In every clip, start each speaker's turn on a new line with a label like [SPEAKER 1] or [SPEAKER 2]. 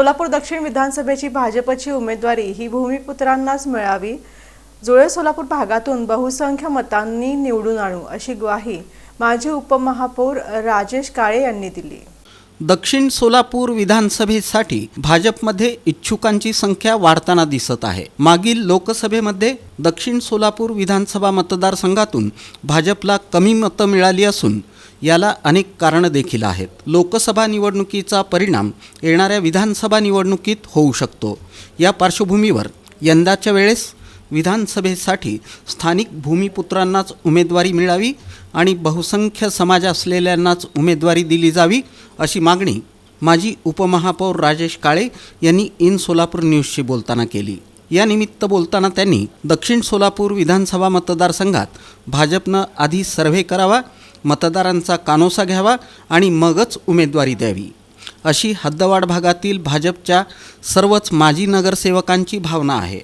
[SPEAKER 1] सोलापूर दक्षिण विधानसभेची भाजपची उमेदवारी ही भूमिपुत्रांनाच मिळावी. जुळे सोलापूर भागातून बहुसंख्य मतांनी निवडून आणू अशी ग्वाही माजी उपमहापौर राजेश काळे यांनी दिली.
[SPEAKER 2] दक्षिण सोलापूर विधानसभेसाठी भाजपमध्ये इच्छुकांची संख्या वाढताना दिसत आहे. मागील लोकसभेमध्ये दक्षिण सोलापूर विधानसभा मतदारसंघातून भाजपला कमी मतं मिळाली असून याला अनेक कारणं देखील आहेत. लोकसभा निवडणुकीचा परिणाम येणाऱ्या विधानसभा निवडणुकीत होऊ शकतो. या पार्श्वभूमीवर यंदाच्या वेळेस विधानसभेसाठी स्थानिक भूमिपुत्रांनाच उमेदवारी मिळावी आणि बहुसंख्य समाज असलेल्यांनाच उमेदवारी दिली जावी अशी मागणी माजी उपमहापौर राजेश काळे यांनी इन सोलापूर न्यूजशी बोलताना केली. यानिमित्त बोलताना त्यांनी दक्षिण सोलापूर विधानसभा मतदारसंघात भाजपनं आधी सर्व्हे करावा मतदारांचा कानोसा घ्यावा आणि मगच उमेदवारी द्यावी. अशी हद्दवाड भागातील भाजपच्या सर्वच माजी नगरसेवकांची भावना आहे.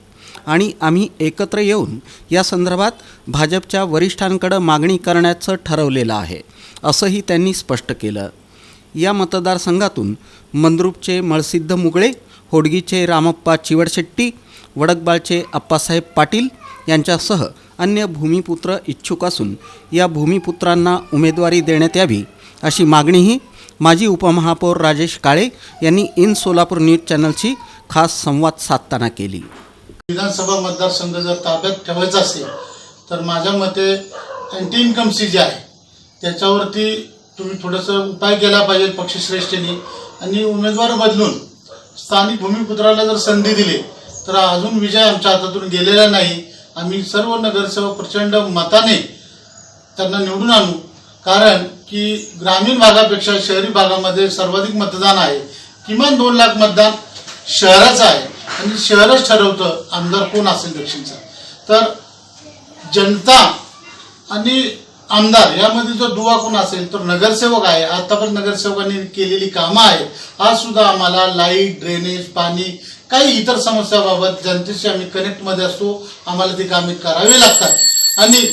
[SPEAKER 2] आणि आम्ही एकत्र येऊन या संदर्भात भाजपच्या वरिष्ठांकडं मागणी करण्याचं ठरवलेलं आहे असंही त्यांनी स्पष्ट केलं. या मतदारसंघातून मंद्रूपचे मळसिद्ध मुगळे होडगीचे रामप्पा चिवडशेट्टी वडकबाळचे अप्पासाहेब पाटील यांच्यासह अन्य भूमिपुत्र इच्छुक असून या भूमिपुत्रांना उमेदवारी देण्यात यावी अशी मागणीही माजी उपमहापौर राजेश काळे यांनी इन सोलापूर न्यूज चॅनलशी खास संवाद साधताना केली.
[SPEAKER 3] विधानसभा मतदारसंघ जर ताब्यात ठेवायचा असेल तर माझ्या मते अँटी इन्कमसी जी आहे. त्याच्यावरती तुम्ही थोडंसं उपाय केला पाहिजे पक्षश्रेष्ठींनी. आणि उमेदवार बदलून स्थानिक भूमिपुत्राला जर संधी दिली तर अजून विजय आमच्या हातातून गेलेला नाही. आम्ही सर्व नगरसेवक प्रचंड मताने त्यांना निवडून आणू. कारण की ग्रामीण भागापेक्षा शहरी भागामध्ये सर्वाधिक मतदान आहे. किमान दोन लाख मतदान शहराचं आहे. आणि शहरच ठरवतं आमदार कोण असेल दक्षिणचा. तर जनता आणि आमदार यामध्ये जो दुवा कोण असेल तर नगरसेवक आहे. आतापर्यंत नगरसेवकांनी केलेली कामं आहेत. आज सुद्धा आम्हाला लाइट ड्रेनेज पाणी काही इतर समस्याबाबत जनतेशी आम्ही कनेक्टमध्ये असतो आम्हाला ती कामे करावी लागतात. आणि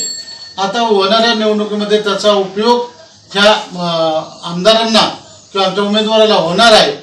[SPEAKER 3] आता होणाऱ्या निवडणुकीमध्ये त्याचा उपयोग ह्या आमदारांना किंवा आमच्या उमेदवाराला होणार आहे.